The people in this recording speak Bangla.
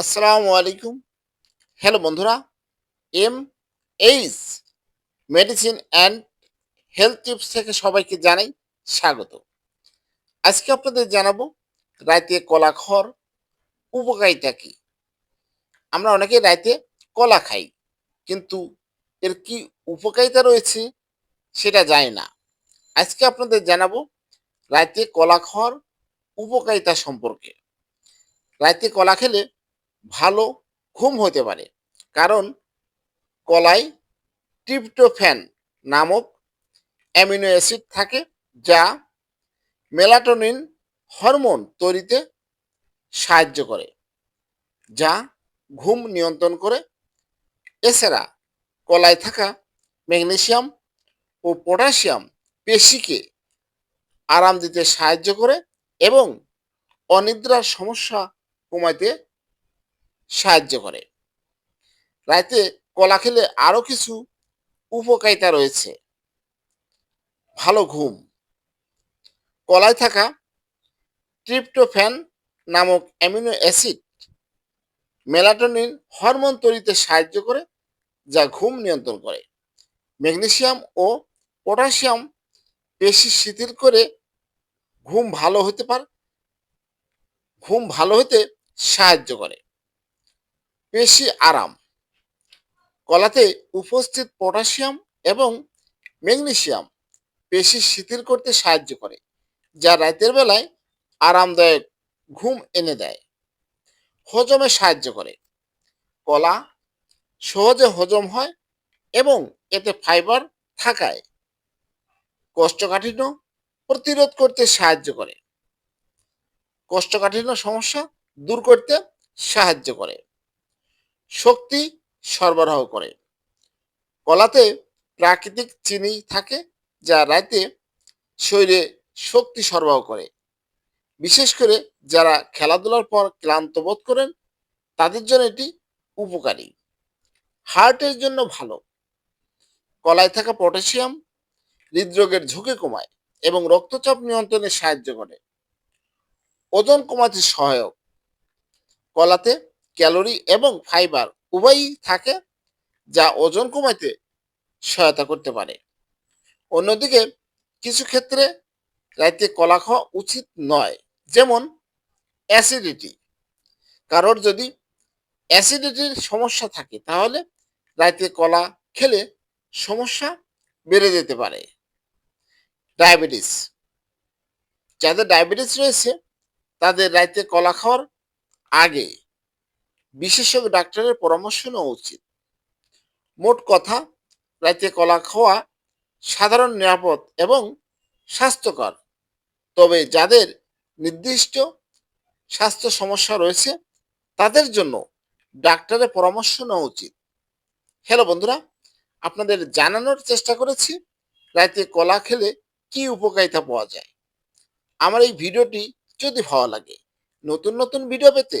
আসসালামু আলাইকুম। হ্যালো বন্ধুরা। M H medicine and health tips থেকে সবাইকে জানাই স্বাগত। আজকে আপনাদের জানাব রাতে কলা খাওয়ার উপকারিতা কি? আমরা অনেকে রাতে কলা খাই, কিন্তু এর কি উপকারিতা রয়েছে সেটা জানি না। আজকে আপনাদের জানাব রাতে কলা খাওয়ার উপকারিতা সম্পর্কে। রাতে কলা খেলে ভালো ঘুম হতে পারে। কারণ কলায় ট্রিপ্টোফ্যান নামক অ্যামিনো অ্যাসিড থাকে যা মেলাটোনিন হরমোন তৈরিতে সাহায্য করে, যা ঘুম নিয়ন্ত্রণ করে। এছাড়া কলায় থাকা ম্যাগনেসিয়াম ও পটাশিয়াম পেশিকে আরাম দিতে সাহায্য করে এবং অনিদ্রার সমস্যা কমাতে সাহায্য করে। রাতে কলা খেলে আরও কিছু উপকারিতা রয়েছে। ভালো ঘুম। কলায় থাকা ট্রিপ্টোফ্যান নামক অ্যামিনো অ্যাসিড মেলাটোনিন হরমোন তৈরিতে সাহায্য করে, যা ঘুম নিয়ন্ত্রণ করে। ম্যাগনেশিয়াম ও পটাশিয়াম পেশি শিথিল করে ঘুম ভালো হতে পারে ঘুম ভালো হতে সাহায্য করে। পেশি আরাম। কলাতে উপস্থিত পটাশিয়াম এবং ম্যাগনেশিয়াম পেশি শিথিল করতে সাহায্য করে, যা রাতের বেলায় আরামদায়ক ঘুম এনে দেয়। হজমে সাহায্য করে। কলা সহজে হজম হয় এবং এতে ফাইবার থাকায় কষ্টকাঠিন্য প্রতিরোধ করতে সাহায্য করে। কোষ্ঠকাঠিন্য সমস্যা দূর করতে সাহায্য করে। শক্তি সরবরাহ করে। কলাতে প্রাকৃতিক চিনি থাকে, যা রাতে শরীরে শক্তি সরবরাহ করে। বিশেষ করে যারা খেলাধুলার পর ক্লান্ত বোধ করেন, তাদের জন্য এটি উপকারী। হার্টের জন্য ভালো। কলায় থাকা পটাশিয়াম হৃদরোগের ঝুঁকি কমায় এবং রক্তচাপ নিয়ন্ত্রণে সাহায্য করে। ওজন কমাতে সহায়ক। কলাতে ক্যালোরি এবং ফাইবার উভয়ই থাকে যা ওজন কমাইতে সহায়তা করতে পারে। অন্যদিকে কিছু ক্ষেত্রে রাইতে কলা খাওয়া উচিত নয়, যেমন অ্যাসিডিটি। কারোর যদি অ্যাসিডিটির সমস্যা থাকে, তাহলে রাইতে কলা খেলে সমস্যা বেড়ে যেতে পারে। ডায়াবেটিস। যাদের ডায়াবেটিস রয়েছে, তাদের রাইতে কলা খাওয়ার আগে বিশেষজ্ঞ ডাক্তারের পরামর্শ নেওয়া উচিত। মোট কথা, রাতে কলা খাওয়া সাধারণ, নিরাপদ এবং স্বাস্থ্যকর। তবে যাদের নির্দিষ্ট স্বাস্থ্য সমস্যা রয়েছে, তাদের জন্য ডাক্তারের পরামর্শ নেওয়া উচিত। হ্যালো বন্ধুরা, আপনাদের জানানোর চেষ্টা করেছি, রাতে কলা খেলে কি উপকারিতা পাওয়া যায়। আমার এই ভিডিওটি যদি ভালো লাগে, নতুন নতুন ভিডিও পেতে